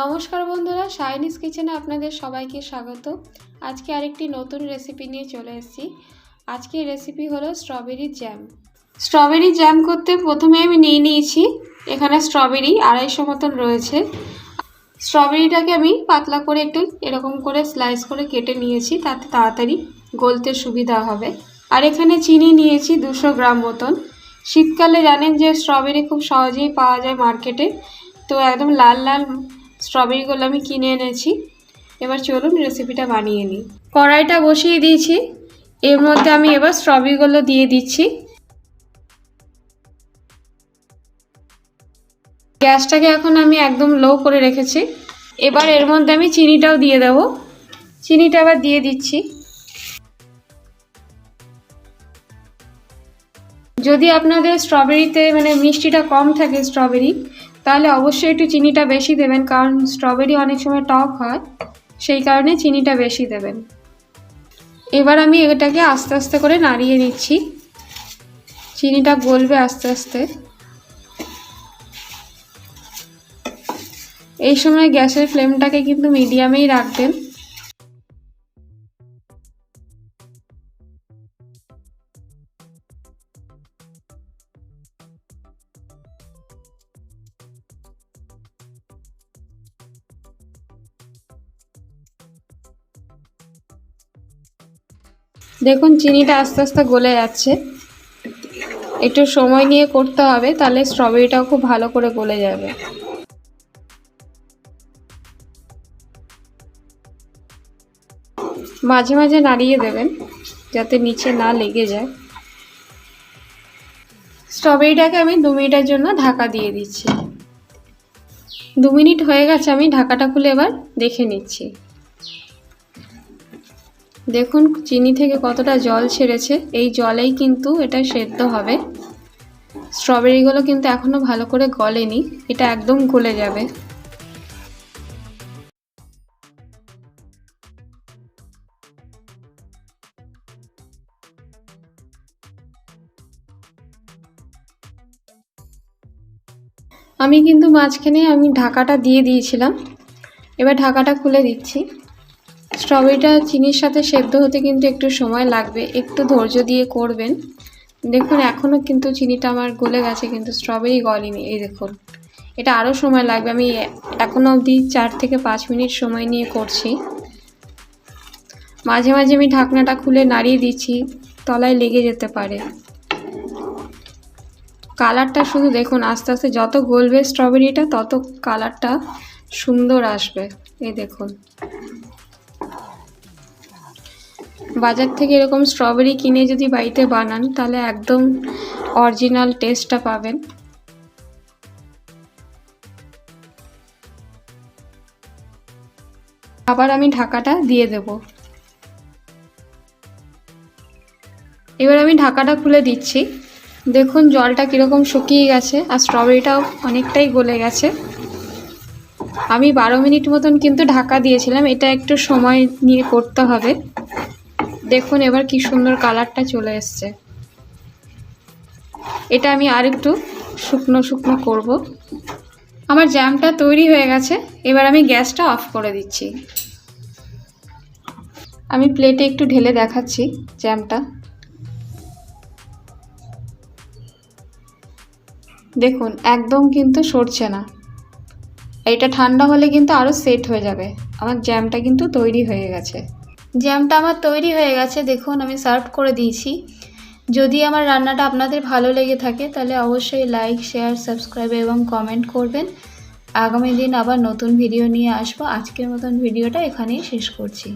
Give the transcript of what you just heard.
নমস্কার বন্ধুরা শাইনিস কিচেনে আপনাদের সবাইকে স্বাগত। আজকে আরেকটি নতুন রেসিপি নিয়ে চলে এসেছি। আজকের রেসিপি হলো স্ট্রবেরি জ্যাম স্ট্রবেরি জ্যাম করতে প্রথমে আমি নিয়ে নিয়েছি এখানে স্ট্রবেরি আড়াইশো মতন রয়েছে। স্ট্রবেরিটাকে আমি পাতলা করে একটু এরকম করে স্লাইস করে কেটে নিয়েছি, তাতে তাড়াতাড়ি গলতে সুবিধা হবে। আর এখানে চিনি নিয়েছি দুশো গ্রাম মতন। শীতকালে জানেন যে স্ট্রবেরি খুব সহজেই পাওয়া যায় মার্কেটে তো একদম লাল লাল স্ট্রবেরিগুলো আমি কিনে এনেছি। এবার চলুন রেসিপিটা বানিয়ে নিই। কড়াইটা বসিয়ে দিয়েছি। এর মধ্যে আমি এবার স্ট্রবেরিগুলো দিয়ে দিচ্ছি। গ্যাসটাকে এখন আমি একদম লো করে রেখেছি। এবার এর মধ্যে আমি চিনিটাও দিয়ে দেবো। চিনিটা আবার দিয়ে দিচ্ছি। যদি আপনাদের স্ট্রবেরিতে মানে মিষ্টিটা কম থাকে স্ট্রবেরি তাহলে অবশ্যই একটু চিনিটা বেশি দেবেন, কারণ স্ট্রবেরি অনেক সময় টক হয়, সেই কারণে চিনিটা বেশি দেবেন। এবার আমি এটাকে আস্তে আস্তে করে নাড়িয়ে নিচ্ছি। চিনিটা গলবে আস্তে আস্তে। এই সময় গ্যাসের ফ্লেমটাকে কিন্তু মিডিয়ামেই রাখবেন। দেখুন, চিনিটা আস্তে আস্তে গলে যাচ্ছে। একটু সময় নিয়ে করতে হবে, তাহলে স্ট্রবেরিটাও খুব ভালো করে গলে যাবে। মাঝে মাঝে নাড়িয়ে দেবেন, যাতে নিচে না লেগে যায়। স্ট্রবেরিটাকে আমি দু মিনিটের জন্য ঢাকা দিয়ে দিচ্ছি। দু মিনিট হয়ে গেছে, আমি ঢাকাটা খুলে এবার দেখে নিচ্ছি। দেখুন চিনি থেকে কতটা জল ছেড়েছে। এই জলেই কিন্তু এটা সেদ্ধ হবে। স্ট্রবেরিগুলো কিন্তু এখনও ভালো করে গলেনি, এটা একদম গলে যাবে। আমি কিন্তু মাঝখানে আমি ঢাকাটা দিয়ে দিয়েছিলাম। এবার ঢাকাটা খুলে দিচ্ছি। স্ট্রবেরিটা চিনির সাথে সেদ্ধ হতে কিন্তু একটু সময় লাগবে। একটু ধৈর্য দিয়ে করবেন। দেখুন এখনও কিন্তু চিনিটা আমার গলে গেছে, কিন্তু স্ট্রবেরি গলেনি। এই দেখুন, এটা আরও সময় লাগবে। আমি এখনও অবধি চার থেকে পাঁচ মিনিট সময় নিয়ে করছি। মাঝে মাঝে আমি ঢাকনাটা খুলে নাড়িয়ে দিচ্ছি, তলায় লেগে যেতে পারে। কালারটা শুধু দেখুন, আস্তে আস্তে যত গলবে স্ট্রবেরিটা, তত কালারটা সুন্দর আসবে। এই দেখুন বাজার থেকে এরকম স্ট্রবেরি কিনে যদি বাড়িতে বানান, তাহলে একদম অরিজিনাল টেস্টটা পাবেন। আবার আমি ঢাকাটা দিয়ে দেব। এবার আমি ঢাকাটা খুলে দিচ্ছি। দেখুন, জলটা কীরকম শুকিয়ে গেছে, আর স্ট্রবেরিটাও অনেকটাই গলে গেছে। আমি বারো মিনিট মতন কিন্তু ঢাকা দিয়েছিলাম, এটা একটু সময় নিয়ে করতে হবে। দেখুন এবার কি সুন্দর কালারটা চলে এসছে। এটা আমি আর একটু শুকনো শুকনো করব। আমার জ্যামটা তৈরি হয়ে গেছে, এবার আমি গ্যাসটা অফ করে দিচ্ছি। আমি প্লেটে একটু ঢেলে দেখাচ্ছি জ্যামটা। দেখুন, একদম কিন্তু সরছে না। এটা ঠান্ডা হলে কিন্তু আরও সেট হয়ে যাবে। আমার জ্যামটা কিন্তু তৈরি হয়ে গেছে। জ্যামটা আমার তৈরি হয়ে গেছে, দেখুন আমি সার্ভ করে দিয়েছি। যদি আমার রান্নাটা আপনাদের ভালো লেগে থাকে, তাহলে অবশ্যই লাইক শেয়ার সাবস্ক্রাইব এবং কমেন্ট করবেন। আগামী দিন আবার নতুন ভিডিও নিয়ে আসব। আজকের মতন ভিডিওটা এখানেই শেষ করছি।